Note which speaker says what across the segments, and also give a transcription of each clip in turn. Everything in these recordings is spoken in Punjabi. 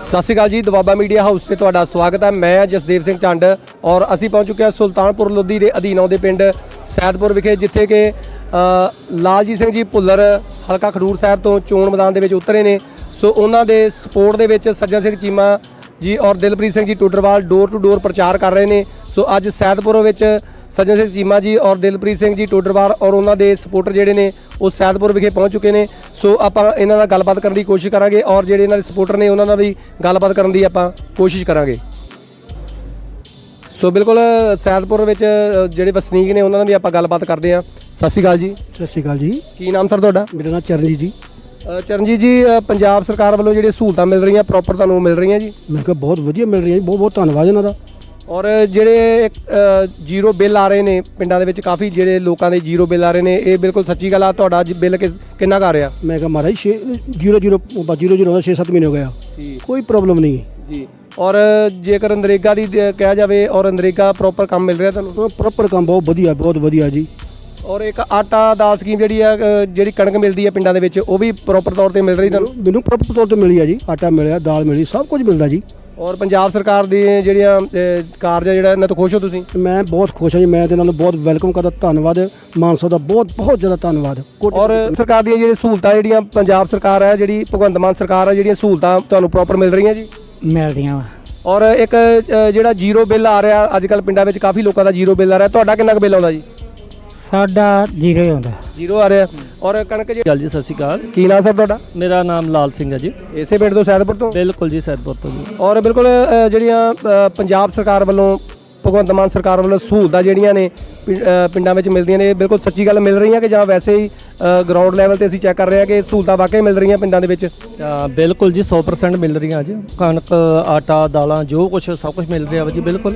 Speaker 1: ਸਤਿ ਸ਼੍ਰੀ ਅਕਾਲ ਜੀ, ਦਵਾਬਾ ਮੀਡੀਆ ਹਾਊਸ ਤੇ ਤੁਹਾਡਾ ਸਵਾਗਤ ਹੈ। ਮੈਂ ਜਸਦੇਵ ਸਿੰਘ ਚੰਡ ਔਰ ਅਸੀਂ ਪਹੁੰਚ ਚੁੱਕੇ ਹਾਂ ਸੁਲਤਾਨਪੁਰ ਲੋਧੀ ਦੇ ਅਧੀਨ ਆਉਂਦੇ ਪਿੰਡ ਸੈਦਪੁਰ ਵਿਖੇ, ਜਿੱਥੇ ਕਿ ਲਾਲਜੀਤ ਸਿੰਘ ਜੀ ਭੁੱਲਰ ਹਲਕਾ ਖਡੂਰ ਸਾਹਿਬ ਤੋਂ ਚੋਣ ਮੈਦਾਨ ਦੇ ਵਿੱਚ ਉਤਰੇ ਨੇ। ਸੋ ਉਹਨਾਂ ਦੇ ਸਪੋਰਟ ਦੇ ਵਿੱਚ ਸੱਜਣ ਸਿੰਘ ਚੀਮਾ ਜੀ ਔਰ Dilpreet Singh ji ਟੁੱਡਰਵਾਲ door to door ਪ੍ਰਚਾਰ ਕਰ ਰਹੇ ਨੇ। ਸੋ ਅੱਜ ਸੈਦਪੁਰ ਵਿੱਚ ਸੱਜਣ ਸਿੰਘ ਚੀਮਾ ਜੀ ਔਰ ਦਿਲਪ੍ਰੀਤ ਸਿੰਘ ਜੀ ਟੋਡਰਵਾਲ ਔਰ ਉਹਨਾਂ ਦੇ ਸਪੋਰਟਰ ਜਿਹੜੇ ਨੇ ਉਹ ਸੈਦਪੁਰ ਵਿਖੇ ਪਹੁੰਚ ਚੁੱਕੇ ਨੇ। ਸੋ ਆਪਾਂ ਇਹਨਾਂ ਨਾਲ ਗੱਲਬਾਤ ਕਰਨ ਦੀ ਕੋਸ਼ਿਸ਼ ਕਰਾਂਗੇ ਔਰ ਜਿਹੜੇ ਇਹਨਾਂ ਦੇ ਸਪੋਰਟਰ ਨੇ ਉਹਨਾਂ ਨਾਲ ਵੀ ਗੱਲਬਾਤ ਕਰਨ ਦੀ ਆਪਾਂ ਕੋਸ਼ਿਸ਼ ਕਰਾਂਗੇ। ਸੋ ਬਿਲਕੁਲ ਸੈਦਪੁਰ ਵਿੱਚ ਜਿਹੜੇ ਵਸਨੀਕ ਨੇ ਉਹਨਾਂ ਨਾਲ ਵੀ ਆਪਾਂ ਗੱਲਬਾਤ ਕਰਦੇ ਹਾਂ। ਸਤਿ ਸ਼੍ਰੀ ਅਕਾਲ ਜੀ।
Speaker 2: ਸਤਿ ਸ਼੍ਰੀ ਅਕਾਲ ਜੀ।
Speaker 1: ਕੀ ਨਾਮ ਸਰ ਤੁਹਾਡਾ?
Speaker 2: ਮੇਰਾ ਨਾਮ ਚਰਨਜੀਤ ਜੀ।
Speaker 1: ਚਰਨਜੀਤ ਜੀ ਪੰਜਾਬ ਸਰਕਾਰ ਵੱਲੋਂ ਜਿਹੜੀਆਂ ਸਹੂਲਤਾਂ ਮਿਲ ਰਹੀਆਂ ਪ੍ਰੋਪਰ ਤੁਹਾਨੂੰ ਮਿਲ ਰਹੀਆਂ ਜੀ?
Speaker 2: ਮੈਂ ਕਿਹਾ ਬਹੁਤ ਵਧੀਆ ਮਿਲ ਰਹੀ ਹੈ ਜੀ ਬਹੁਤ ਬਹੁਤ ਧੰਨਵਾਦ ਇਹਨਾਂ ਦਾ।
Speaker 1: ਔਰ ਜਿਹੜੇ ਜ਼ੀਰੋ ਬਿੱਲ ਆ ਰਹੇ ਨੇ ਪਿੰਡਾਂ ਦੇ ਵਿੱਚ ਕਾਫੀ ਜਿਹੜੇ ਲੋਕਾਂ ਦੇ ਜ਼ੀਰੋ ਬਿੱਲ ਆ ਰਹੇ ਨੇ ਇਹ ਬਿਲਕੁਲ ਸੱਚੀ ਗੱਲ ਆ ਤੁਹਾਡਾ ਜੀ ਬਿੱਲ ਕਿਸ- ਕਿੰਨਾ ਕੁ ਆ ਰਿਹਾ?
Speaker 2: ਮੈਂ ਕਿਹਾ ਮਹਾਰਾਜ 6 0 0 0 0 ਦਾ 6-7 ਮਹੀਨੇ ਹੋ ਗਿਆ
Speaker 1: ਜੀ।
Speaker 2: ਕੋਈ ਪ੍ਰੋਬਲਮ ਨਹੀਂ ਹੈ।
Speaker 1: ਜੀ। ਔਰ ਜੇਕਰ ਨਰੇਗਾ ਦੀ ਦ- ਕਿਹਾ ਜਾਵੇ ਔਰ ਨਰੇਗਾ ਪ੍ਰੋਪਰ ਕੰਮ ਮਿਲ ਰਿਹਾ ਤੁਹਾਨੂੰ?
Speaker 2: ਪ੍ਰੋਪਰ ਕੰਮ ਬਹੁਤ ਵਧੀਆ ਬਹੁਤ ਵਧੀਆ ਜੀ।
Speaker 1: ਔਰ ਇੱਕ ਆਟਾ ਦਾਲ ਸਕੀਮ ਜਿਹੜੀ ਆ ਅ, ਜਿਹੜੀ ਕਣਕ ਮਿਲਦੀ ਹੈ ਪਿੰਡਾਂ ਦੇ ਵਿੱਚ ਉਹ ਵੀ ਪ੍ਰੋਪਰ ਤੌਰ ਤੇ ਮਿਲ ਰਹੀ ਤੁਹਾਨੂੰ?
Speaker 2: ਮੈਨੂੰ ਪ੍ਰੋਪਰ ਤੌਰ ਤੇ ਮਿਲੀ ਆ ਜੀ। ਆਟਾ ਮਿਲਿਆ ਦਾਲ ਮਿਲੀ ਸਭ ਕੁਝ ਮਿਲਦਾ ਜੀ।
Speaker 1: ਔਰ ਪੰਜਾਬ ਸਰਕਾਰ ਦੀ ਜਿਹੜੀਆਂ ਕਾਰਜ ਆ ਜਿਹੜਾ ਇਹਨਾਂ ਤੋਂ ਖੁਸ਼ ਹੋ ਤੁਸੀਂ?
Speaker 2: ਮੈਂ ਬਹੁਤ ਖੁਸ਼ ਹਾਂ ਜੀ ਮੈਂ ਇਹਦੇ ਨਾਲ ਬਹੁਤ ਵੈਲਕਮ ਕਰਦਾ ਧੰਨਵਾਦ। ਮਾਨਸਾ ਦਾ ਬਹੁਤ ਬਹੁਤ ਜ਼ਿਆਦਾ ਧੰਨਵਾਦ। ਕੋਟੀ-
Speaker 1: ਔਰ ਸਰਕਾਰ ਦੀਆਂ ਜਿਹੜੀਆਂ ਸਹੂਲਤਾਂ ਜਿਹੜੀਆਂ ਪੰਜਾਬ ਸਰਕਾਰ ਹੈ ਜਿਹੜੀ ਭਗਵੰਤ ਮਾਨ ਸਰਕਾਰ ਹੈ ਜਿਹੜੀਆਂ ਸਹੂਲਤਾਂ ਤੁਹਾਨੂੰ ਪ੍ਰੋਪਰ ਮਿਲ ਰਹੀਆਂ ਜੀ?
Speaker 3: ਮਿਲ ਰਹੀਆਂ ਵਾ।
Speaker 1: ਔਰ ਇੱਕ ਅ, ਜਿਹੜਾ ਜ਼ੀਰੋ ਬਿੱਲ ਆ ਰਿਹਾ ਅੱਜ ਕੱਲ ਪਿੰਡਾਂ ਵਿੱਚ ਕਾਫੀ ਲੋਕਾਂ ਦਾ ਜ਼ੀਰੋ ਬਿੱਲ ਆ ਰਿਹਾ ਤੁਹਾਡਾ ਕਿੰਨਾ ਕੁ ਬਿੱਲ ਆਉਂਦਾ ਜੀ?
Speaker 3: ਸਾਡਾ ਜ਼ੀਰੋ ਹੀ ਆਉਂਦਾ।
Speaker 1: ਜ਼ੀਰੋ ਆ ਰਿਹਾ। ਔਰ ਕਣਕ ਜੀ
Speaker 4: ਗੱਲ ਜੀ ਸਤਿ ਸ਼੍ਰੀ ਅਕਾਲ।
Speaker 1: ਕੀ ਨਾਮ ਸਰ ਤੁਹਾਡਾ?
Speaker 4: ਮੇਰਾ ਨਾਮ ਲਾਲ ਸਿੰਘ ਹੈ ਜੀ।
Speaker 1: ਇਸੇ ਪਿੰਡ ਤੋਂ ਸੈਦਪੁਰ ਤੋਂ?
Speaker 4: ਬਿਲਕੁਲ ਜੀ ਸੈਦਪੁਰ ਤੋਂ ਜੀ।
Speaker 1: ਔਰ ਬਿਲਕੁਲ ਅ, ਜਿਹੜੀਆਂ ਅ, ਪੰਜਾਬ ਸਰਕਾਰ ਵੱਲੋਂ ਭਗਵੰਤ ਮਾਨ ਸਰਕਾਰ ਵੱਲੋਂ ਸਹੂਲਤਾਂ ਜਿਹੜੀਆਂ ਨੇ ਪਿੰ- ਅ, ਪਿੰਡਾਂ ਵਿੱਚ ਮਿਲਦੀਆਂ ਨੇ ਇਹ ਬਿਲਕੁਲ ਸੱਚੀ ਗੱਲ ਮਿਲ ਰਹੀਆਂ ਕਿ ਜਾਂ ਵੈਸੇ ਹੀ ਗਰਾਊਂਡ ਲੈਵਲ ਤੇ ਅਸੀਂ ਚੈੱਕ ਕਰ ਰਹੇ ਹਾਂ ਕਿ ਸਹੂਲਤਾਂ ਵਾਕਈ ਮਿਲ ਰਹੀਆਂ ਪਿੰਡਾਂ ਦੇ ਵਿੱਚ?
Speaker 4: ਅ, ਬਿਲਕੁਲ ਜੀ 100% ਮਿਲ ਰਹੀਆਂ ਜੀ। ਕਣਕ ਆਟਾ ਦਾਲਾਂ ਜੋ ਕੁਝ ਸਭ ਕੁਝ ਮਿਲ ਰਿਹਾ ਵਾ ਜੀ ਬਿਲਕੁਲ।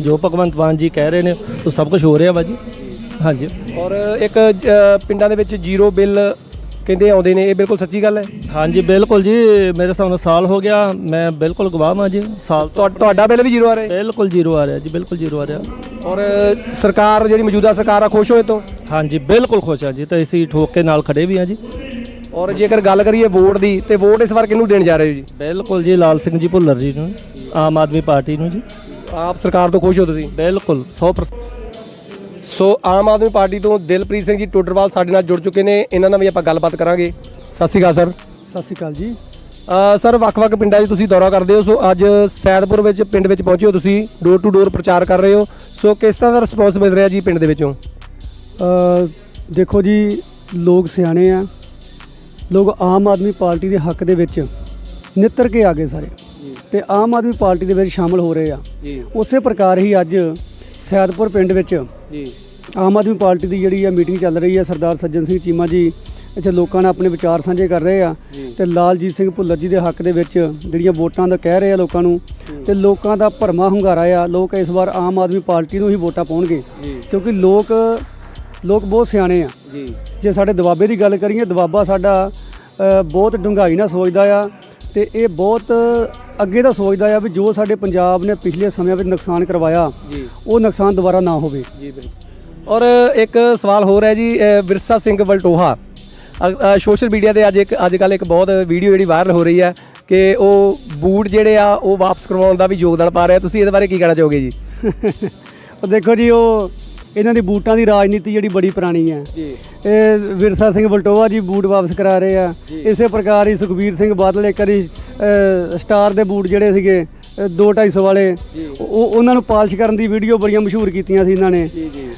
Speaker 4: ਜੋ ਭਗਵੰਤ ਮਾਨ ਜੀ ਕਹਿ ਰਹੇ ਨੇ ਉਹ ਸਭ ਕੁਝ ਹੋ ਰਿਹਾ ਵਾ ਜੀ। ਹਾਂਜੀ।
Speaker 1: ਔਰ ਇੱਕ ਅ, ਪਿੰਡਾਂ ਦੇ ਵਿੱਚ ਜ਼ੀਰੋ ਬਿੱਲ ਕਹਿੰਦੇ ਆਉਂਦੇ ਨੇ ਇਹ ਬਿਲਕੁਲ ਸੱਚੀ ਗੱਲ ਹੈ?
Speaker 4: ਹਾਂਜੀ ਬਿਲਕੁਲ ਜੀ। ਮੇਰੇ ਹਿਸਾਬ ਨਾਲ ਸਾਲ ਹੋ ਗਿਆ ਮੈਂ ਬਿਲਕੁਲ ਗਵਾਹ ਹਾਂ ਜੀ। ਸਾਲ ਤੋਂ
Speaker 1: ਤੁਹਾ- ਤੁਹਾਡਾ ਬਿੱਲ ਵੀ ਜ਼ੀਰੋ ਆ ਰਿਹਾ?
Speaker 4: ਬਿਲਕੁਲ ਜ਼ੀਰੋ ਆ ਰਿਹਾ ਜੀ ਬਿਲਕੁਲ ਜ਼ੀਰੋ ਆ ਰਿਹਾ।
Speaker 1: ਔਰ ਸਰਕਾਰ ਜਿਹੜੀ ਮੌਜੂਦਾ ਸਰਕਾਰ ਆ ਖੁਸ਼ ਹੋਏ ਤੋਂ?
Speaker 4: ਹਾਂਜੀ ਬਿਲਕੁਲ ਖੁਸ਼ ਹਾਂ ਜੀ ਤੇ ਅਸੀਂ ਠੋਕ ਕੇ ਨਾਲ ਖੜੇ ਵੀ ਹਾਂ ਜੀ।
Speaker 1: ਔਰ ਜੇਕਰ ਗੱਲ ਕਰੀਏ ਵੋਟ ਦੀ ਤੇ ਵੋਟ ਇਸ ਵਾਰ ਕਿਹਨੂੰ ਦੇਣ ਜਾ ਰਹੇ ਹੋ ਜੀ?
Speaker 4: ਬਿਲਕੁਲ ਜੀ ਲਾਲ ਸਿੰਘ ਜੀ ਭੁੱਲਰ ਜੀ ਨੂੰ ਆਮ ਆਦਮੀ ਪਾਰਟੀ ਨੂੰ ਜੀ।
Speaker 1: ਆਪ ਸਰਕਾਰ ਤੋਂ ਖੁਸ਼ ਹੋ ਤੁਸੀਂ?
Speaker 4: ਬਿਲਕੁਲ 100%
Speaker 1: ਸੋ ਆਮ ਆਦਮੀ ਪਾਰਟੀ ਤੋਂ ਦਿਲਪ੍ਰੀਤ ਸਿੰਘ ਜੀ ਟੋਡਰਵਾਲ ਸਾਡੇ ਨਾਲ ਜੁੜ ਚੁੱਕੇ ਨੇ। ਇਹਨਾਂ ਨਾਲ ਵੀ ਆਪਾਂ ਗੱਲਬਾਤ ਕਰਾਂਗੇ। ਸਤਿ ਸ਼੍ਰੀ ਅਕਾਲ ਸਰ।
Speaker 2: ਸਤਿ ਸ਼੍ਰੀ ਅਕਾਲ ਜੀ।
Speaker 1: ਅ, ਸਰ ਵੱਖ-ਵੱਖ ਪਿੰਡਾਂ 'ਚ ਤੁਸੀਂ ਦੌਰਾ ਕਰਦੇ ਹੋ। ਸੋ ਅੱਜ ਸੈਦਪੁਰ ਵਿੱਚ ਪਿੰਡ ਵਿੱਚ ਪਹੁੰਚੇ ਹੋ ਤੁਸੀਂ। ਡੋਰ ਟੂ ਡੋਰ ਪ੍ਰਚਾਰ ਕਰ ਰਹੇ ਹੋ। ਸੋ ਕਿਸ ਤਰ੍ਹਾਂ ਦਾ ਰਿਸਪੌਂਸ ਮਿਲ ਰਿਹਾ ਜੀ ਪਿੰਡ ਦੇ ਵਿੱਚੋਂ?
Speaker 5: ਅ, ਦੇਖੋ ਜੀ ਲੋਕ ਸਿਆਣੇ ਆ। ਲੋਕ ਆਮ ਆਦਮੀ ਪਾਰਟੀ ਦੇ ਹੱਕ ਦੇ ਵਿੱਚ ਨਿੱਤਰ ਕੇ ਆ ਗਏ ਸਾਰੇ। ਤੇ ਆਮ ਆਦਮੀ ਪਾਰਟੀ ਦੇ ਵਿੱਚ ਸ਼ਾਮਲ ਹੋ ਰਹੇ ਆ। ਉਸੇ ਪ੍ਰਕਾਰ ਹੀ ਅੱਜ ਸੈਦਪੁਰ ਪਿੰਡ ਵਿੱਚ
Speaker 1: ਜੀ।
Speaker 5: ਆਮ ਆਦਮੀ ਪਾਰਟੀ ਦੀ ਜਿਹੜੀ ਆ ਮੀਟਿੰਗ ਚੱਲ ਰਹੀ ਹੈ ਸਰਦਾਰ ਸੱਜਣ ਸਿੰਘ ਚੀਮਾ ਜੀ ਇੱਥੇ ਲੋਕਾਂ ਨਾਲ ਆਪਣੇ ਵਿਚਾਰ ਸਾਂਝੇ ਕਰ ਰਹੇ ਆ ਤੇ ਲਾਲਜੀਤ ਸਿੰਘ ਭੁੱਲਰ ਜੀ ਦੇ ਹੱਕ ਦੇ ਵਿੱਚ ਜਿਹੜੀਆਂ ਵੋਟਾਂ ਦਾ ਕਹਿ ਰਹੇ ਆ ਲੋਕਾਂ ਨੂੰ ਤੇ ਲੋਕਾਂ ਦਾ ਭਰਮਾ ਹੁੰਗਾਰਾ ਆ ਲੋਕ ਇਸ ਵਾਰ ਆਮ ਆਦਮੀ ਪਾਰਟੀ ਨੂੰ ਹੀ ਵੋਟਾਂ ਪਾਉਣਗੇ ਕਿਉਂਕਿ ਲੋਕ ਲੋਕ ਬਹੁਤ ਸਿਆਣੇ ਆ।
Speaker 1: ਜੀ।
Speaker 5: ਜੇ ਸਾਡੇ ਦਬਾਬੇ ਦੀ ਗੱਲ ਕਰੀਏ ਦਬਾਬਾ ਸਾਡਾ ਬਹੁਤ ਡੂੰਘਾਈ ਨਾਲ ਸੋਚਦਾ ਆ ਤੇ ਇਹ ਬਹੁਤ ਅੱਗੇ ਦਾ ਸੋਚਦਾ ਆ ਵੀ ਜੋ ਸਾਡੇ ਪੰਜਾਬ ਨੇ ਪਿਛਲੇ ਸਮਿਆਂ ਵਿੱਚ ਨੁਕਸਾਨ ਕਰਵਾਇਆ
Speaker 1: ਜੀ।
Speaker 5: ਉਹ ਨੁਕਸਾਨ ਦੁਬਾਰਾ ਨਾ ਹੋਵੇ।
Speaker 1: ਜੀ ਬਿਲਕੁਲ। ਔਰ ਇੱਕ ਸਵਾਲ ਹੋਰ ਹੈ ਜੀ ਵਿਰਸਾ ਸਿੰਘ ਵਲਟੋਹਾ। ਸੋਸ਼ਲ ਮੀਡੀਆ ਤੇ ਅੱਜ ਇੱਕ ਅੱਜ ਕੱਲ ਇੱਕ ਬਹੁਤ ਵੀਡੀਓ ਜਿਹੜੀ ਵਾਇਰਲ ਹੋ ਰਹੀ ਹੈ ਕਿ ਉਹ ਬੂਟ ਜਿਹੜੇ ਆ ਉਹ ਵਾਪਸ ਕਰਵਾਉਣ ਦਾ ਵੀ ਯੋਗਦਾਨ ਪਾ ਰਿਹਾ। ਤੁਸੀਂ ਇਹਦੇ ਬਾਰੇ ਕੀ ਕਹਿਣਾ ਚਾਹੋਗੇ ਜੀ?
Speaker 5: ਉਹ ਦੇਖੋ ਜੀ ਉਹ ਇਹਨਾਂ ਦੀ ਬੂਟਾਂ ਦੀ ਰਾਜਨੀਤੀ ਜਿਹੜੀ ਬੜੀ ਪੁਰਾਣੀ ਹੈ।
Speaker 1: ਜੀ।
Speaker 5: ਇਹ ਵਿਰਸਾ ਸਿੰਘ ਬਲਟੋਆ ਜੀ ਬੂਟ ਵਾਪਸ ਕਰਾ ਰਹੇ ਆ। ਇਸੇ ਪ੍ਰਕਾਰ ਹੀ ਸੁਖਬੀਰ ਸਿੰਘ ਬਾਦਲ ਇੱਕ ਵਾਰੀ ਸਟਾਰ ਦੇ ਬੂਟ ਜਿਹੜੇ ਸੀਗੇ 2-250 ਵਾਲੇ ਉਹ ਉਹਨਾਂ ਨੂੰ ਪਾਲਿਸ਼ ਕਰਨ ਦੀ ਵੀਡੀਓ ਬੜੀਆਂ ਮਸ਼ਹੂਰ ਕੀਤੀਆਂ ਸੀ ਇਹਨਾਂ ਨੇ।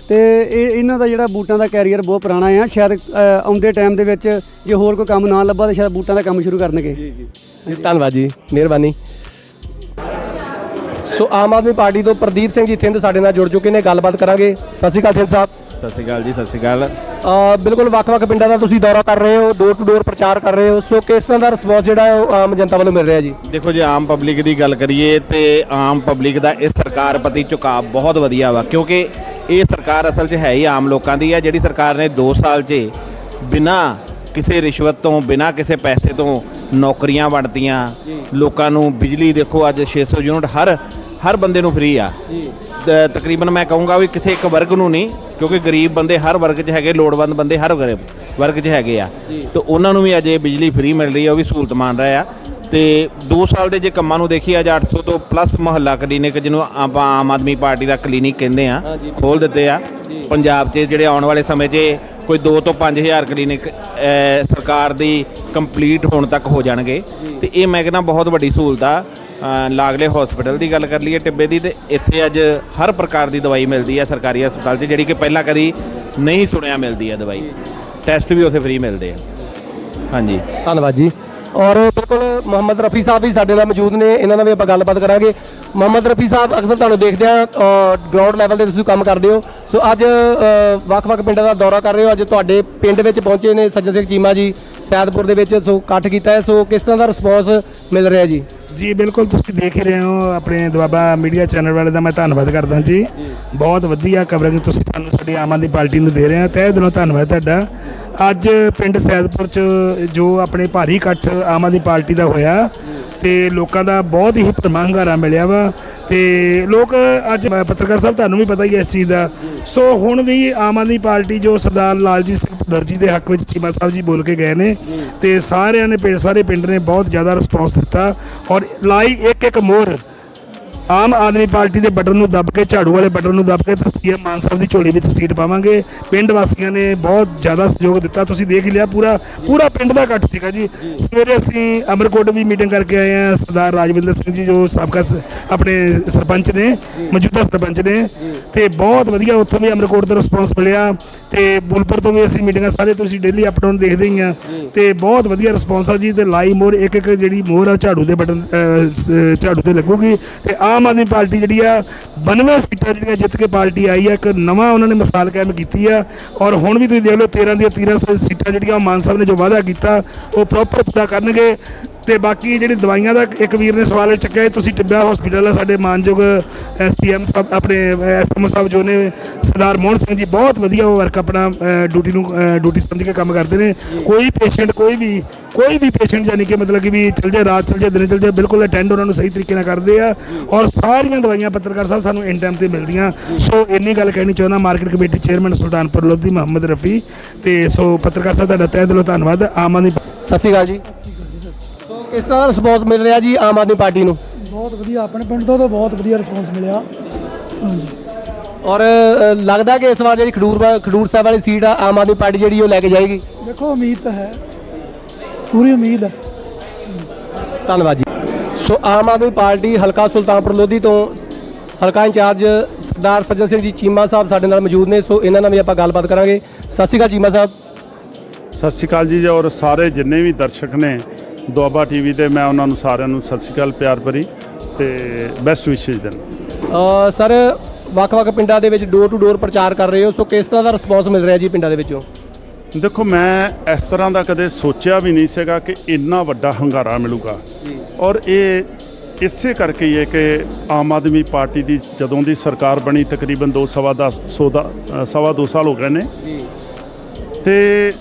Speaker 5: ਤੇ ਇਹ ਇਹਨਾਂ ਦਾ ਜਿਹੜਾ ਬੂਟਾਂ ਦਾ ਕੈਰੀਅਰ ਬਹੁਤ ਪੁਰਾਣਾ ਆ ਸ਼ਾਇਦ ਆਉਂਦੇ ਟਾਈਮ ਦੇ ਵਿੱਚ ਜੇ ਹੋਰ ਕੋਈ ਕੰਮ ਨਾ ਲੱਭਾ ਤਾਂ ਸ਼ਾਇਦ ਬੂਟਾਂ ਦਾ ਕੰਮ ਸ਼ੁਰੂ ਕਰਨਗੇ।
Speaker 1: ਜੀ ਧੰਨਵਾਦ ਜੀ ਮਿਹਰਬਾਨੀ। ਸੋ ਆਮ ਆਦਮੀ ਪਾਰਟੀ ਤੋਂ ਪ੍ਰਦੀਪ ਸਿੰਘ ਜੀ ਥਿੰਦ ਸਾਡੇ ਨਾਲ ਜੁੜ ਚੁੱਕੇ ਨੇ ਗੱਲਬਾਤ ਕਰਾਂਗੇ। ਸਤਿ ਸ਼੍ਰੀ ਅਕਾਲ ਥਿੰਦ ਸਾਹਿਬ।
Speaker 6: ਸਤਿ ਸ਼੍ਰੀ ਅਕਾਲ ਜੀ ਸਤਿ ਸ਼੍ਰੀ ਅਕਾਲ।
Speaker 1: ਅ, ਬਿਲਕੁਲ ਵੱਖ-ਵੱਖ ਪਿੰਡਾਂ ਦਾ ਤੁਸੀਂ ਦੌਰਾ ਕਰ ਰਹੇ ਹੋ ਡੋਰ ਟੂ ਡੋਰ ਪ੍ਰਚਾਰ ਕਰ ਰਹੇ ਹੋ ਸੋ ਕਿਸ ਤਰ੍ਹਾਂ ਦਾ ਰਿਸਪੌਂਸ ਜਿਹੜਾ ਹੈ ਉਹ ਆਮ ਜਨਤਾ ਵੱਲੋਂ ਮਿਲ ਰਿਹਾ ਜੀ?
Speaker 6: ਦੇਖੋ ਜੇ ਆਮ ਪਬਲਿਕ ਦੀ ਗੱਲ ਕਰੀਏ ਤੇ ਆਮ ਪਬਲਿਕ ਦਾ ਇਸ ਸਰਕਾਰ ਪ੍ਰਤੀ ਝੁਕਾਅ ਬਹੁਤ ਵਧੀਆ ਵਾ ਕਿਉਂਕਿ ਇਹ ਸਰਕਾਰ ਅਸਲ 'ਚ ਹੈ ਹੀ ਆਮ ਲੋਕਾਂ ਦੀ ਆ ਜਿਹੜੀ ਸਰਕਾਰ ਨੇ 2 ਸਾਲ 'ਚ ਬਿਨਾਂ ਕਿਸੇ ਰਿਸ਼ਵਤ ਤੋਂ ਬਿਨਾਂ ਕਿਸੇ ਪੈਸੇ ਤੋਂ ਨੌਕਰੀਆਂ ਵੰਡਤੀਆਂ। ਲੋਕਾਂ ਨੂੰ ਬਿਜਲੀ ਦੇਖੋ ਅੱਜ 600 ਯੂਨਿਟ ਹਰ ਹਰ ਬੰਦੇ ਨੂੰ ਫ੍ਰੀ ਆ। ਤ- ਤਕਰੀਬਨ ਮੈਂ ਕਹੂੰਗਾ ਵੀ ਕਿਸੇ ਇੱਕ ਵਰਗ ਨੂੰ ਨਹੀਂ ਕਿਉਂਕਿ ਗਰੀਬ ਬੰਦੇ ਹਰ ਵਰਗ 'ਚ ਹੈਗੇ ਲੋੜਵੰਦ ਬੰਦੇ ਹਰ ਵਰਗ- ਵਰਗ 'ਚ ਹੈਗੇ ਆ। ਤੇ ਉਹਨਾਂ ਨੂੰ ਵੀ ਅੱਜ ਬਿਜਲੀ ਫ੍ਰੀ ਮਿਲ ਰਹੀ ਆ ਉਹ ਵੀ ਸਹੂਲਤ ਮੰਨ ਰਹੇ ਆ। ਤੇ 2 ਸਾਲ ਦੇ ਜੇ ਕੰਮਾਂ ਨੂੰ ਦੇਖੀਏ ਅੱਜ 800 ਤੋਂ ਪਲੱਸ ਮੁਹੱਲਾ ਕਲੀਨਿਕ ਜਿਹਨੂੰ ਆਪਾਂ ਆਮ ਆਦਮੀ ਪਾਰਟੀ ਦਾ ਕਲੀਨਿਕ ਕਹਿੰਦੇ ਆ ਖੋਲ ਦਿੱਤੇ ਆ। ਪੰਜਾਬ 'ਚ ਜਿਹੜੇ ਆਉਣ ਵਾਲੇ ਸਮੇਂ 'ਚ ਕੋਈ 2 ਤੋਂ 5000 ਕਲੀਨਿਕ ਸਰਕਾਰ ਦੀ ਕੰਪਲੀਟ ਹੋਣ ਤੱਕ ਹੋ ਜਾਣਗੇ। ਤੇ ਇਹ ਮੈਂ ਕਹਿੰਦਾ ਬਹੁਤ ਵੱਡੀ ਸਹੂਲਤ ਆ। ਲਾਗਲੇ ਹਸਪੀਟਲ ਦੀ ਗੱਲ ਕਰ ਲਈਏ ਟਿੱਬੇ ਦੀ, ਤੇ ਇੱਥੇ ਅੱਜ ਹਰ ਪ੍ਰਕਾਰ ਦੀ ਦਵਾਈ ਮਿਲਦੀ ਹੈ ਸਰਕਾਰੀ ਹਸਪਤਾਲ 'ਚ, ਜਿਹੜੀ ਕਿ ਪਹਿਲਾਂ ਕਦੀ ਨਹੀਂ ਸੁਣਿਆ ਮਿਲਦੀ ਹੈ ਦਵਾਈ। ਟੈਸਟ ਵੀ ਉੱਥੇ ਫ੍ਰੀ ਮਿਲਦੇ ਆ। ਹਾਂਜੀ।
Speaker 1: ਧੰਨਵਾਦ ਜੀ। ਔਰ ਬਿਲਕੁਲ ਮੁਹੰਮਦ ਰਫੀ ਸਾਹਿਬ ਵੀ ਸਾਡੇ ਨਾਲ ਮੌਜੂਦ ਨੇ ਇਹਨਾਂ ਨਾਲ ਵੀ ਆਪਾਂ ਗੱਲਬਾਤ ਕਰਾਂਗੇ। ਮੁਹੰਮਦ ਰਫੀ ਸਾਹਿਬ ਅਕਸਰ ਤੁਹਾਨੂੰ ਦੇਖਦੇ ਆ ਗਰਾਊਂਡ ਲੈਵਲ ਤੇ ਤੁਸੀਂ ਕੰਮ ਕਰਦੇ ਹੋ। ਸੋ ਅੱਜ ਵੱਖ-ਵੱਖ ਪਿੰਡਾਂ ਦਾ ਦੌਰਾ ਕਰ ਰਹੇ ਹੋ। ਅੱਜ ਤੁਹਾਡੇ ਪਿੰਡ ਵਿੱਚ ਪਹੁੰਚੇ ਨੇ ਸੱਜਣ ਸਿੰਘ ਚੀਮਾ ਜੀ ਸੈਦਪੁਰ ਦੇ ਵਿੱਚ। ਸੋ ਇਕੱਠ ਕੀਤਾ ਹੈ। ਸੋ ਕਿਸ ਤਰ੍ਹਾਂ ਦਾ ਰਿਸਪੌਂਸ ਮਿਲ ਰਿਹਾ ਜੀ?
Speaker 7: ਜੀ ਬਿਲਕੁਲ ਤੁਸੀਂ ਦੇਖ ਹੀ ਰਹੇ ਹੋ ਆਪਣੇ ਦੁਆਬਾ ਮੀਡੀਆ ਚੈਨਲ ਵਾਲੇ ਦਾ ਮੈਂ ਧੰਨਵਾਦ ਕਰਦਾ ਜੀ। ਬਹੁਤ ਵਧੀਆ ਕਵਰੇਜ ਤੁਸੀਂ ਸਾਨੂੰ ਸਾਡੀ ਆਮ ਆਦਮੀ ਪਾਰਟੀ ਨੂੰ ਦੇ ਰਹੇ ਹੋ। ਤਹਿ ਦਿਲੋਂ ਧੰਨਵਾਦ ਤੁਹਾਡਾ। ਅੱਜ ਪਿੰਡ ਸੈਦਪੁਰ ਚ ਜੋ ਆਪਣੇ ਭਾਰੀ ਇਕੱਠ ਆਮ ਆਦਮੀ ਪਾਰਟੀ ਦਾ ਹੋਇਆ ਤੇ ਲੋਕਾਂ ਦਾ ਬਹੁਤ ਹੀ ਭਰਮਾ ਹੰਗਾਰਾ ਮਿਲਿਆ ਵਾ ਤੇ ਲੋਕ ਅੱਜ ਪੱਤਰਕਾਰ ਸਾਹਿਬ ਤੁਹਾਨੂੰ ਵੀ ਪਤਾ ਹੀ ਹੈ ਇਸ ਚੀਜ਼ ਦਾ। ਸੋ ਹੁਣ ਵੀ ਆਮ ਆਦਮੀ ਪਾਰਟੀ ਜੋ ਸਰਦਾਰ ਲਾਲਜੀਤ ਸਿੰਘ ਭੁੱਲਰ ਜੀ ਦੇ ਹੱਕ ਵਿੱਚ ਚੀਮਾ ਸਾਹਿਬ ਜੀ ਬੋਲ ਕੇ ਗਏ ਨੇ ਤੇ ਸਾਰਿਆਂ ਨੇ ਪਿੰਡ ਸਾਰੇ ਪਿੰਡ ਨੇ ਬਹੁਤ ਜ਼ਿਆਦਾ ਰਿਸਪੌਂਸ ਦਿੱਤਾ ਔਰ ਲਾਈ ਇੱਕ ਇੱਕ ਮੋਹਰ ਆਮ ਆਦਮੀ ਪਾਰਟੀ ਦੇ ਬਟਨ ਨੂੰ ਦੱਬ ਕੇ, ਝਾੜੂ ਵਾਲੇ ਬਟਨ ਨੂੰ ਦੱਬ ਕੇ ਤੇ ਸੀਐਮ ਮਾਨ ਸਾਹਿਬ ਦੀ ਝੋਲੀ ਵਿੱਚ ਸੀਟ ਪਾਵਾਂਗੇ। ਪਿੰਡ ਵਾਸੀਆਂ ਨੇ ਬਹੁਤ ਜ਼ਿਆਦਾ ਸਹਿਯੋਗ ਦਿੱਤਾ। ਤੁਸੀਂ ਦੇਖ ਲਿਆ ਪੂਰਾ ਪੂਰਾ ਪਿੰਡ ਦਾ ਇਕੱਠ ਸੀਗਾ ਜੀ। ਸਵੇਰੇ ਅਸੀਂ ਅਮਰਕੋਟ ਵੀ ਮੀਟਿੰਗ ਕਰਕੇ ਆਏ ਆ ਸਰਦਾਰ ਰਾਜਵਿੰਦਰ ਸਿੰਘ ਜੀ, ਜੋ ਸਾਬਕਾ ਆਪਣੇ ਸਰਪੰਚ ਨੇ, ਮੌਜੂਦਾ ਸਰਪੰਚ ਨੇ। ਤੇ ਬਹੁਤ ਵਧੀਆ ਉੱਥੋਂ ਵੀ ਅਮਰਕੋਟ ਦਾ ਰਿਸਪੌਂਸ ਮਿਲਿਆ। ਤੇ ਬੁਲਪੁਰ ਤੋਂ ਵੀ ਅਸੀਂ ਮੀਟਿੰਗਾਂ ਸਾਰੇ ਤੁਸੀਂ ਡੇਲੀ ਅਪਡਾਊਨ ਦੇਖਦੇ ਹੀ ਆ। ਤੇ ਬਹੁਤ ਵਧੀਆ ਰਿਸਪੌਂਸ ਆ ਜੀ ਤੇ ਲਾਈ ਮੋਰ ਇੱਕ ਇੱਕ ਜਿਹੜੀ ਮੋਹਰ ਆ ਝਾੜੂ ਦੇ ਬਟਨ ਝਾੜੂ ਤੇ ਲੱਗੂਗੀ। ਤੇ ਆਮ ਆਦਮੀ ਪਾਰਟੀ ਜਿਹੜੀ ਆ 92 ਸੀਟਾਂ ਜਿਹੜੀਆਂ ਜਿੱਤ ਕੇ ਪਾਰਟੀ ਆਈ ਆ, ਇੱਕ ਨਵਾਂ ਉਹਨਾਂ ਨੇ ਮਿਸਾਲ ਕਾਇਮ ਕੀਤੀ ਆ। ਔਰ ਹੁਣ ਵੀ ਤੁਸੀਂ ਦੇਖ ਲਓ 13 ਦੀਆਂ 13 ਸ- ਸੀਟਾਂ ਜਿਹੜੀਆਂ ਮਾਨ ਸਾਹਿਬ ਨੇ ਜੋ ਵਾਅਦਾ ਕੀਤਾ, ਉਹ ਪ੍ਰੋਪਰ ਪੂਰਾ ਕਰਨਗੇ। ਤੇ ਬਾਕੀ ਜਿਹੜੀ ਦਵਾਈਆਂ ਦਾ ਇੱਕ ਵੀਰ ਨੇ ਸਵਾਲ ਚੱਕਿਆ ਤੁਸੀਂ ਟਿੱਬਾ ਹਸਪੀਟਲ ਆ, ਸਾਡੇ ਮਾਨਯੋਗ ਐਸਪੀਐਮ ਸਾਹਿਬ, ਆਪਣੇ ਐਸਐਮਓ ਸਾਹਿਬ ਜੋ ਨੇ, ਸਰਦਾਰ ਮੋਹਨ ਸਿੰਘ ਜੀ, ਬਹੁਤ ਵਧੀਆ ਉਹ ਵਰਕ ਆਪਣਾ ਡਿਊਟੀ ਨੂੰ ਡਿਊਟੀ ਸਮਝ ਕੇ ਕੰਮ ਕਰਦੇ ਨੇ। ਕੋਈ ਪੇਸ਼ੈਂਟ ਕੋਈ ਵੀ ਕੋਈ ਵੀ ਪੇਸ਼ੈਂਟ ਯਾਨੀ ਕਿ ਮਤਲਬ ਕਿ ਵੀ ਚਲ ਜਾਏ, ਰਾਤ ਚਲ ਜਾਏ, ਦਿਨ ਚਲ ਜਾਏ, ਬਿਲਕੁਲ ਅਟੈਂਡ ਉਹਨਾਂ ਨੂੰ ਸਹੀ ਤਰੀਕੇ ਨਾਲ ਕਰਦੇ ਆ ਔਰ ਸਾਰੀਆਂ ਦਵਾਈਆਂ ਪੱਤਰਕਾਰ ਸਾਹਿਬ ਸਾਨੂੰ ਇਨ ਟਾਈਮ ਤੇ ਮਿਲਦੀਆਂ। ਸੋ ਇੰਨੀ ਗੱਲ ਕਹਿਣੀ ਚਾਹੁੰਦਾ market committee chairman Sultanpur Lodhi Mohammad Rafi ਤੇ ਸੋ ਪੱਤਰਕਾਰ ਸਾਹਿਬ, ਤੁਹਾਡਾ ਤਹਿ ਦਿਲੋਂ ਧੰਨਵਾਦ। ਆਮ ਆਦਮੀ
Speaker 1: ਸਤਿ ਸ਼੍ਰੀ ਅਕਾਲ ਜੀ। ਕਿਸ ਤਰ੍ਹਾਂ ਦਾ ਰਿਸਪੌਂਸ ਮਿਲ ਰਿਹਾ ਜੀ ਆਮ ਆਦਮੀ ਪਾਰਟੀ ਨੂੰ?
Speaker 8: ਬਹੁਤ ਵਧੀਆ ਆਪਣੇ ਪਿੰਡ ਤੋਂ ਤਾਂ ਬਹੁਤ ਵਧੀਆ ਰਿਸਪੌਂਸ ਮਿਲਿਆ। ਹਾਂਜੀ।
Speaker 1: ਔਰ ਅ, ਲੱਗਦਾ ਕਿ ਇਸ ਵਾਰ ਜਿਹੜੀ ਖਡੂਰ ਵਾ- ਖਡੂਰ ਸਾਹਿਬ ਵਾਲੀ ਸੀਟ ਆ ਆਮ ਆਦਮੀ ਪਾਰਟੀ ਜਿਹੜੀ ਉਹ ਲੈ ਕੇ ਜਾਏਗੀ?
Speaker 8: ਦੇਖੋ ਉਮੀਦ ਤਾਂ ਹੈ। ਪੂਰੀ ਉਮੀਦ ਹੈ।
Speaker 1: ਧੰਨਵਾਦ ਜੀ। ਸੋ ਆਮ ਆਦਮੀ ਪਾਰਟੀ ਹਲਕਾ ਸੁਲਤਾਨਪੁਰ ਲੋਧੀ ਤੋਂ ਹਲਕਾ ਇੰਚਾਰਜ ਸਰਦਾਰ ਸੱਜਣ ਸਿੰਘ ਜੀ ਚੀਮਾ ਸਾਹਿਬ ਸਾਡੇ ਨਾਲ ਮੌਜੂਦ ਨੇ। ਸੋ ਇਹਨਾਂ ਨਾਲ ਵੀ ਆਪਾਂ ਗੱਲਬਾਤ ਕਰਾਂਗੇ। ਸਤਿ ਸ਼੍ਰੀ ਅਕਾਲ ਚੀਮਾ ਸਾਹਿਬ।
Speaker 9: ਸਤਿ ਸ਼੍ਰੀ ਅਕਾਲ ਜੀ ਔਰ ਸਾਰੇ ਜਿੰਨੇ ਵੀ ਦਰਸ਼ਕ ਨੇ ਦੁਆਬਾ ਟੀਵੀ ਤੇ ਮੈਂ ਉਹਨਾਂ ਨੂੰ ਸਾਰਿਆਂ ਨੂੰ ਸਤਿ ਸ਼੍ਰੀ ਅਕਾਲ ਪਿਆਰ ਭਰੀ ਤੇ ਬੈਸਟ ਵਿਸ਼ੇਸ
Speaker 1: ਅ, ਸਰ ਵੱਖ-ਵੱਖ ਪਿੰਡਾਂ ਦੇ ਵਿੱਚ ਡੋਰ ਟੂ ਡੋਰ ਪ੍ਰਚਾਰ ਕਰ ਰਹੇ ਹੋ ਸੋ ਕਿਸ ਤਰ੍ਹਾਂ ਦਾ ਰਿਸਪੌਂਸ ਮਿਲ ਰਿਹਾ ਜੀ ਪਿੰਡਾਂ ਦੇ ਵਿੱਚੋਂ?
Speaker 9: ਦੇਖੋ ਮੈਂ ਇਸ ਤਰ੍ਹਾਂ ਦਾ ਕਦੇ ਸੋਚਿਆ ਵੀ ਨਹੀਂ ਸੀਗਾ ਕਿ ਇੰਨਾ ਵੱਡਾ ਹੰਗਾਰਾ ਮਿਲੂਗਾ। ਔਰ ਇਹ ਇਸੇ ਕਰਕੇ ਹੀ ਹੈ ਕਿ ਆਮ ਆਦਮੀ ਪਾਰਟੀ ਦੀ ਜਦੋਂ ਦੀ ਸਰਕਾਰ ਬਣੀ ਤਕਰੀਬਨ 2 ਸਵਾ ਦਸ ਸੌ ਦਾ ਸਵਾ ਦੋ ਸਾਲ ਹੋ ਗਏ ਨੇ। ਤੇ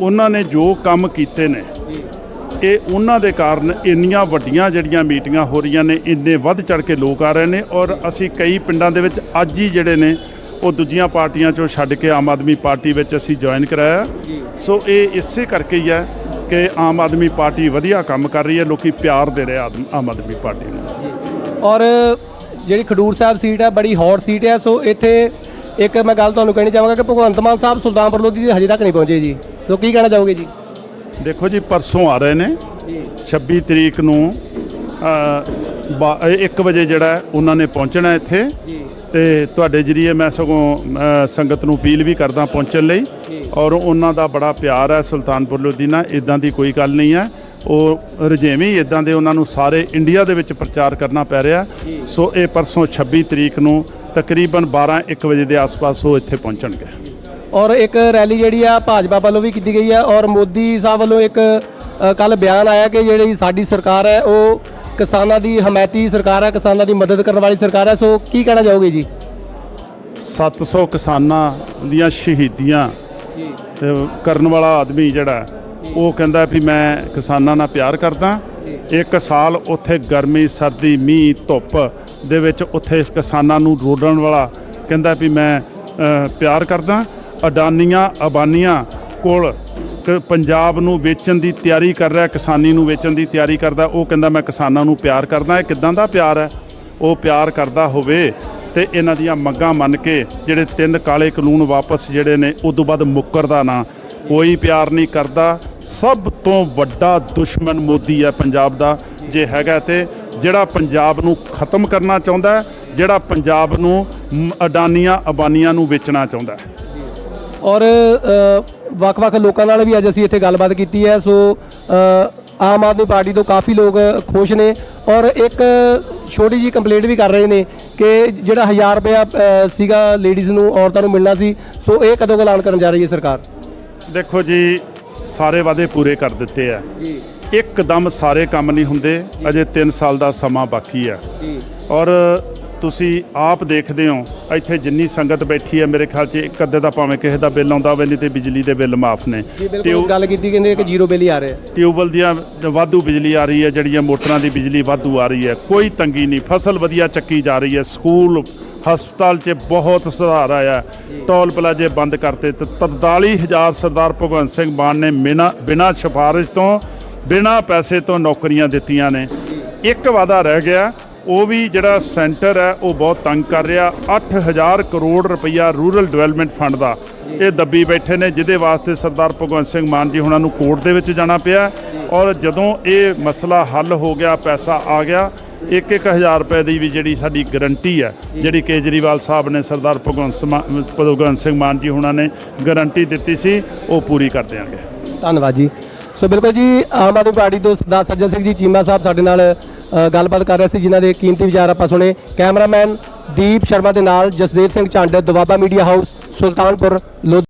Speaker 9: ਉਹਨਾਂ ਨੇ ਜੋ ਕੰਮ ਕੀਤੇ ਨੇ ਇਹ ਉਹਨਾਂ ਦੇ ਕਾਰਨ ਇੰਨੀਆਂ ਵੱਡੀਆਂ ਜਿਹੜੀਆਂ ਮੀਟਿੰਗਾਂ ਹੋ ਰਹੀਆਂ ਨੇ ਇੰਨੇ ਵੱਧ ਚੜ ਕੇ ਲੋਕ ਆ ਰਹੇ ਨੇ ਔਰ ਅਸੀਂ ਕਈ ਪਿੰਡਾਂ ਦੇ ਵਿੱਚ ਅੱਜ ਹੀ ਜਿਹੜੇ ਨੇ ਉਹ ਦੂਜੀਆਂ ਪਾਰਟੀਆਂ ਚੋਂ ਛੱਡ ਕੇ ਆਮ ਆਦਮੀ ਪਾਰਟੀ ਵਿੱਚ ਅਸੀਂ ਜੁਆਇਨ ਕਰਾਇਆ। ਸੋ ਇਹ ਇਸੇ ਕਰਕੇ ਹੀ ਹੈ ਕਿ ਆਮ ਆਦਮੀ ਪਾਰਟੀ ਵਧੀਆ ਕੰਮ ਕਰ ਰਹੀ ਹੈ ਲੋਕੀ ਪਿਆਰ ਦੇ ਰਹੇ ਆਮ ਆਦਮੀ ਪਾਰਟੀ ਨੂੰ।
Speaker 1: ਔਰ ਜਿਹੜੀ ਖਡੂਰ ਸਾਹਿਬ ਸੀਟ ਹੈ ਬੜੀ ਹੌਟ ਸੀਟ ਹੈ ਸੋ ਇੱਥੇ ਇੱਕ ਮੈਂ ਗੱਲ ਤੁਹਾਨੂੰ ਕਹਿਣੀ ਚਾਹਾਂਗਾ ਕਿ ਭਗਵੰਤ ਮਾਨ ਸਾਹਿਬ ਸੁਲਤਾਨਪੁਰ ਲੋਧੀ ਦੇ ਹਜੇ ਤੱਕ ਨਹੀਂ ਪਹੁੰਚੇ ਜੀ। ਸੋ ਕੀ ਕਹਿਣਾ ਚਾਹੋਗੇ ਜੀ?
Speaker 9: ਦੇਖੋ ਜੀ ਪਰਸੋਂ ਆ ਰਹੇ ਨੇ। 26 ਤਰੀਕ ਨੂੰ 1 ਵਜੇ ਜਿਹੜਾ ਉਹਨਾਂ ਨੇ ਪਹੁੰਚਣਾ ਇੱਥੇ। ਤੇ ਤੁਹਾਡੇ ਜਰੀਏ ਮੈਂ ਸਗੋਂ ਸੰਗਤ ਨੂੰ ਅਪੀਲ ਵੀ ਕਰਦਾ ਪਹੁੰਚਣ ਲਈ। ਔਰ ਉਹਨਾਂ ਦਾ ਬੜਾ ਪਿਆਰ ਹੈ ਸੁਲਤਾਨਪੁਰ ਲੋਧੀ ਨਾਲ ਇਦਾਂ ਦੀ ਕੋਈ ਗੱਲ ਨਹੀਂ ਹੈ। ਉਹ ਰਜੇਵੇਂ ਇਦਾਂ ਦੇ ਉਹਨਾਂ ਨੂੰ ਸਾਰੇ ਇੰਡੀਆ ਦੇ ਵਿੱਚ ਪ੍ਰਚਾਰ ਕਰਨਾ ਪੈ ਰਿਹਾ। ਸੋ ਇਹ ਪਰਸੋਂ 26 ਤਰੀਕ ਨੂੰ ਤਕਰੀਬਨ 12 1 ਵਜੇ ਦੇ ਆਸ-ਪਾਸ ਉਹ ਇੱਥੇ ਪਹੁੰਚਣਗੇ।
Speaker 1: ਔਰ ਇੱਕ ਰੈਲੀ ਜਿਹੜੀ ਆ ਭਾਜਪਾ ਵੱਲੋਂ ਵੀ ਕੀਤੀ ਗਈ ਹੈ ਔਰ ਮੋਦੀ ਸਾਹਿਬ ਵੱਲੋਂ ਇੱਕ ਕੱਲ ਬਿਆਨ ਆਇਆ ਕਿ ਜਿਹੜੀ ਸਾਡੀ ਸਰਕਾਰ ਹੈ ਉਹ ਕਿਸਾਨਾਂ ਦੀ ਹਮਾਇਤੀ ਸਰਕਾਰ ਹੈ ਕਿਸਾਨਾਂ ਦੀ ਮਦਦ ਕਰਨ ਵਾਲੀ ਸਰਕਾਰ ਹੈ। ਸੋ ਕੀ ਕਹਿਣਾ ਚਾਹੋਗੇ ਜੀ?
Speaker 9: 700 ਕਿਸਾਨਾਂ ਦੀਆਂ ਸ਼ਹੀਦੀਆਂ ਤੇ ਕਰਨ ਵਾਲਾ ਆਦਮੀ ਜਿਹੜਾ ਉਹ ਕਹਿੰਦਾ ਵੀ ਮੈਂ ਕਿਸਾਨਾਂ ਨਾਲ ਪਿਆਰ ਕਰਦਾ। ਇੱਕ ਸਾਲ ਉੱਥੇ ਗਰਮੀ ਸਰਦੀ ਮੀਂਹ ਧੁੱਪ ਦੇ ਵਿੱਚ ਉੱਥੇ ਇਸ ਕਿਸਾਨਾਂ ਨੂੰ ਰੋੜਨ ਵਾਲਾ ਕਹਿੰਦਾ ਵੀ ਮੈਂ ਪਿਆਰ ਕਰਦਾ। ਅਡਾਨੀਆਂ, ਅਬਾਨੀਆਂ ਕੋਲ ਕ- ਪੰਜਾਬ ਨੂੰ ਵੇਚਣ ਦੀ ਤਿਆਰੀ ਕਰ ਰਿਹਾ, ਕਿਸਾਨੀ ਨੂੰ ਵੇਚਣ ਦੀ ਤਿਆਰੀ ਕਰਦਾ, ਉਹ ਕਹਿੰਦਾ, ਮੈਂ ਕਿਸਾਨਾਂ ਨੂੰ ਪਿਆਰ ਕਰਦਾ ਇਹ ਕਿਦਾਂ ਦਾ ਪਿਆਰ ਹੈ? ਉਹ ਪਿਆਰ ਕਰਦਾ ਹੋਵੇ ਤੇ ਇਹਨਾਂ ਦੀਆਂ ਮੰਗਾਂ ਮੰਨ ਕੇ ਜਿਹੜੇ ਤਿੰਨ ਕਾਲੇ ਕਾਨੂੰਨ ਵਾਪਸ ਜਿਹੜੇ ਨੇ ਉਸ ਤੋਂ ਬਾਅਦ ਮੁੱਕਰਦਾ ਨਾ। ਕੋਈ ਪਿਆਰ ਨਹੀਂ ਕਰਦਾ। ਸਭ ਤੋਂ ਵੱਡਾ ਦੁਸ਼ਮਣ ਮੋਦੀ ਹੈ ਪੰਜਾਬ ਦਾ, ਜੇ ਹੈਗਾ ਤੇ, ਜਿਹੜਾ ਪੰਜਾਬ ਨੂੰ ਖਤਮ ਕਰਨਾ ਚਾਹੁੰਦਾ ਜਿਹੜਾ ਪੰਜਾਬ ਨੂੰ ਅਡਾਨੀਆਂ, ਅਬਾਨੀਆਂ ਨੂੰ ਵੇਚਣਾ ਚਾਹੁੰਦਾ
Speaker 1: ਔਰ ਵੱਖ-ਵੱਖ ਲੋਕਾਂ ਨਾਲ ਵੀ ਅੱਜ ਅਸੀਂ ਇੱਥੇ ਗੱਲਬਾਤ ਕੀਤੀ ਹੈ ਸੋ ਆਮ ਆਦਮੀ ਪਾਰਟੀ ਤੋਂ ਕਾਫੀ ਲੋਕ ਖੁਸ਼ ਨੇ ਔਰ ਇੱਕ ਛੋਟੀ ਜੀ ਕੰਪਲੇਂਟ ਵੀ ਕਰ ਰਹੇ ਨੇ ਕਿ ਜਿਹੜਾ 1000 ਰੁਪਇਆ ਅ, ਸੀਗਾ ਲੇਡੀਜ਼ ਨੂੰ ਔਰਤਾਂ ਨੂੰ ਮਿਲਣਾ ਸੀ ਸੋ ਇਹ ਕਦੋਂ ਕੁ ਐਲਾਨ ਕਰਨ ਜਾ ਰਹੀ ਹੈ ਸਰਕਾਰ?
Speaker 9: ਦੇਖੋ ਜੀ ਸਾਰੇ ਵਾਅਦੇ ਪੂਰੇ ਕਰ ਦਿੱਤੇ ਆ।
Speaker 1: ਜੀ।
Speaker 9: ਇੱਕਦਮ ਸਾਰੇ ਕੰਮ ਨਹੀਂ ਹੁੰਦੇ ਅਜੇ 3 ਸਾਲ ਦਾ ਸਮਾਂ ਬਾਕੀ
Speaker 1: ਜੀ।
Speaker 9: ਔਰ ਤੁਸੀਂ ਆਪ ਦੇਖਦੇ ਹੋ ਇੱਥੇ ਜਿੰਨੀ ਸੰਗਤ ਬੈਠੀ ਹੈ ਮੇਰੇ ਖਿਆਲ 'ਚ ਇੱਕ ਅੱਧੇ ਦਾ ਭਾਵੇਂ ਕਿਸੇ ਦਾ ਬਿੱਲ ਆਉਂਦਾ ਹੋਵੇ ਨਹੀਂ ਤੇ ਬਿਜਲੀ ਦੇ ਬਿੱਲ ਮਾਫ ਨੇ।
Speaker 1: ਜੀ ਬਿਲਕੁਲ ਗੱਲ ਕੀਤੀ ਕਹਿੰਦੇ ਕਿ ਜ਼ੀਰੋ ਬਿੱਲ ਹੀ ਆ ਰਿਹਾ।
Speaker 9: ਟਿਊਬਲ ਦੀਆਂ ਵਾਧੂ ਬਿਜਲੀ ਆ ਰਹੀ ਹੈ ਜਿਹੜੀਆਂ ਮੋਟਰਾਂ ਦੀ ਬਿਜਲੀ ਵਾਧੂ ਆ ਰਹੀ ਹੈ ਕੋਈ ਤੰਗੀ ਨਹੀਂ। ਫਸਲ ਵਧੀਆ ਚੱਕੀ ਜਾ ਰਹੀ ਹੈ ਸਕੂਲ ਹਸਪਤਾਲ 'ਚ ਬਹੁਤ ਸੁਧਾਰ ਆਇਆ ਟੋਲ ਪਲਾਜੇ ਬੰਦ ਕਰਤੇ ਤੇ 43000 ਸਰਦਾਰ ਭਗਵੰਤ ਸਿੰਘ ਮਾਨ ਨੇ ਬਿਨਾਂ ਬਿਨਾਂ ਸਿਫਾਰਿਸ਼ ਤੋਂ ਬਿਨਾਂ ਪੈਸੇ ਤੋਂ ਨੌਕਰੀਆਂ ਦਿੱਤੀਆਂ ਨੇ। ਇੱਕ ਵਾਅਦਾ ਰਹਿ ਗਿਆ ਉਹ ਵੀ ਜਿਹੜਾ ਸੈਂਟਰ ਹੈ, ਉਹ ਬਹੁਤ ਤੰਗ ਕਰ ਰਿਹਾ। 8000 ਕਰੋੜ ਰੁਪਈਆ ਰੂਰਲ ਡਿਵੈਲਪਮੈਂਟ ਫੰਡ ਦਾ ਇਹ ਦੱਬੀ ਬੈਠੇ ਨੇ, ਜਿਹਦੇ ਵਾਸਤੇ ਸਰਦਾਰ ਭਗਵੰਤ ਸਿੰਘ ਮਾਨ ਜੀ ਹੁਣਾਂ ਨੂੰ ਕੋਰਟ ਦੇ ਵਿੱਚ ਜਾਣਾ ਪਿਆ ਔਰ ਜਦੋਂ ਇਹ ਮਸਲਾ ਹੱਲ ਹੋ ਗਿਆ, ਪੈਸਾ ਆ ਗਿਆ ਇੱਕ ਇੱਕ ਹਜ਼ਾਰ ਰੁਪਏ ਦੀ ਵੀ ਜਿਹੜੀ ਸਾਡੀ ਗਰੰਟੀ ਹੈ, ਜਿਹੜੀ ਕੇਜਰੀਵਾਲ ਸਾਹਿਬ ਨੇ ਸਰਦਾਰ ਭਗਵੰਤ ਸਮਾ- ਭਗਵੰਤ ਸਿੰਘ ਮਾਨ ਜੀ ਹੁਣਾਂ ਨੇ ਗਰੰਟੀ ਦਿੱਤੀ ਸੀ, ਉਹ ਪੂਰੀ ਕਰ ਦਿਆਂਗੇ
Speaker 1: ਧੰਨਵਾਦ ਜੀ। ਸੋ ਬਿਲਕੁਲ ਜੀ, ਆਮ ਆਦਮੀ ਪਾਰਟੀ ਤੋਂ ਸਰਦਾਰ ਸੱਜਣ ਸਿੰਘ ਜੀ ਚੀਮਾ ਸਾਹਿਬ ਸਾਡੇ ਨਾਲ ਗੱਲਬਾਤ ਕਰ ਰਹੇ ਸੀ, ਜਿਨ੍ਹਾਂ ਦੇ ਕੀਮਤੀ ਵਿਚਾਰ ਆਪਾਂ ਸੁਣੇ। ਕੈਮਰਾਮੈਨ ਦੀਪ ਸ਼ਰਮਾ ਦੇ ਨਾਲ ਜਸਦੇਵ ਸਿੰਘ ਝਾਂਡ, ਦੁਆਬਾ ਮੀਡੀਆ ਹਾਊਸ, ਸੁਲਤਾਨਪੁਰ ਲੁਧਿਆਣਾ